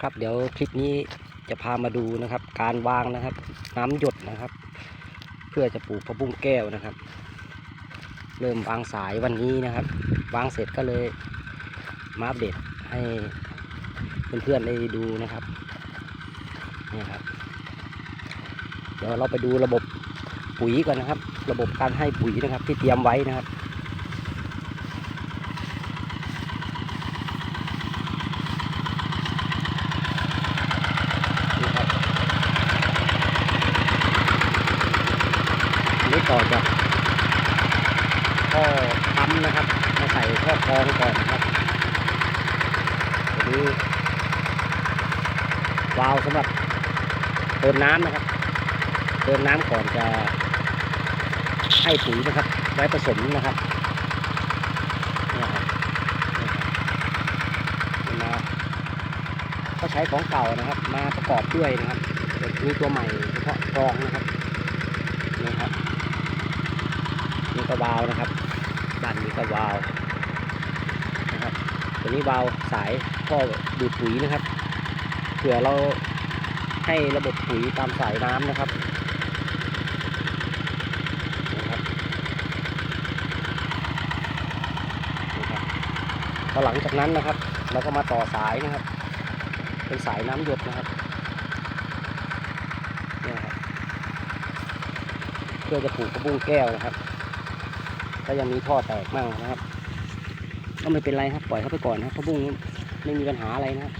ครับ เดี๋ยวคลิปนี้จะพามาดูนะครับ การวางนะครับ น้ำหยดนะครับ เพื่อจะปลูกผักบุ้งแก้วนะครับ เริ่มวางสายวันนี้นะครับ วางเสร็จก็เลยมาอัปเดตให้เพื่อนๆได้ดูนะครับเนี่ยครับ เดี๋ยวเราไปดูระบบปุ๋ยก่อนนะครับ ระบบการให้ปุ๋ยนะครับ ที่เตรียมไว้นะครับ นี่ครับอันนี้ ต่อจากท่อปั๊มนะครับมาใส่ท่อกรองก่อนครับอันนี้วาล์วสำหรับเติมน้ำนะครับเติมน้ำก่อนจะให้ปุ๋ยนะครับ ไว้ผสมนะครับเนี่ยครับเนี่ยครับมาก็ใช้ของเก่านะครับ มาประกอบด้วยนะครับเดี๋ยวมีตัวใหม่เฉพาะกรองนะครับนี่ครับนี่ ก็วาวนะครับด้านนี้ก็วาวนะครับตัวนี้วาวสายท่อดูดปุ๋ยนะครับเผื่อเราให้ระบบปุ๋ยตามสายน้ำนะครับนะครับนี่ครับพอหลังจากนั้นนะครับเราก็มาต่อสายนะครับ เป็นสายน้ำหยดนะครับเนี่ยครับเพื่อจะปลูกกระบุ้งแก้วนะครับ ก็ยังมีท่อแตกมั่งนะครับ ก็ไม่เป็นไรครับ ปล่อยเขาไปก่อนนะครับกระบุ้งไม่มีปัญหาอะไรนะครับ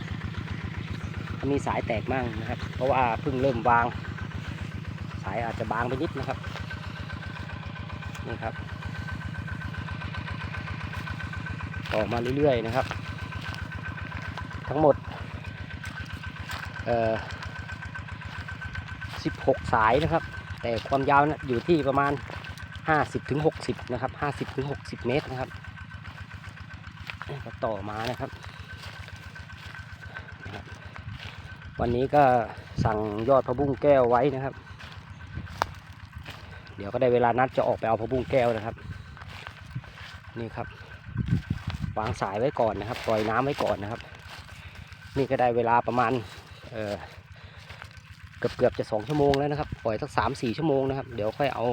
มีสายแตกมั่งนะครับ เพราะว่าเพิ่งเริ่มวาง สายอาจจะบางไปนิดนะครับนี่ครับต่อมาเรื่อยๆนะครับ ทั้งหมดเอ่อ16 สายนะครับ แต่ความยาวนะอยู่ที่ประมาณ 50ถึง60นะครับ50ถึง60เมตรนะครับก็ต่อมานะครับ วันนี้ก็สั่งยอดพะบุ้งแก้วไว้นะครับ เดี๋ยวก็ได้เวลานัดจะออกไปเอาพะบุ้งแก้วนะครับ นี่ครับ วางสายไว้ก่อนนะครับ ปล่อยน้ำไว้ก่อนนะครับ นี่ก็ได้เวลาประมาณเออเกือบเกือบจะสองชั่วโมงแล้วนะครับ ปล่อยสักสามสี่ชั่วโมงนะครับ เดี๋ยวค่อยเอา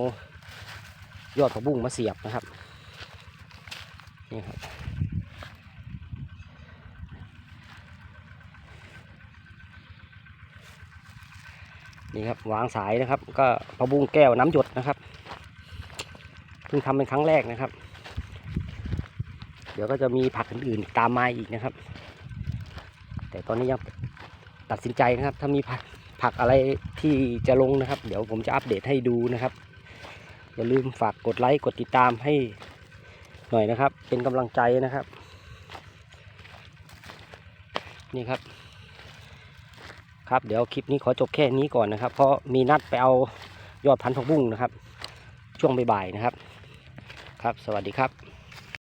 ยอดผักบุ้งมาเสียบนะครับนี่ครับนี่ครับวางสายนะครับ ก็ผักบุ้งแก้วน้ำหยดนะครับเพิ่งทำเป็นครั้งแรกนะครับ เดี๋ยวก็จะมีผักอื่นๆตามมาอีกนะครับ แต่ตอนนี้ยังตัดสินใจนะครับ ถ้ามีผักผักอะไรที่จะลงนะครับ เดี๋ยวผมจะอัปเดตให้ดูนะครับ อย่าลืมฝากกดไลค์กดติดตามให้หน่อยนะครับ เป็นกำลังใจนะครับ นี่ครับ ครับเดี๋ยวคลิปนี้ขอจบแค่นี้ก่อนนะครับ เพราะมีนัดไปเอายอดพันธุ์ผักบุ้งนะครับ ช่วงบ่ายๆนะครับ ครับ สวัสดีครับ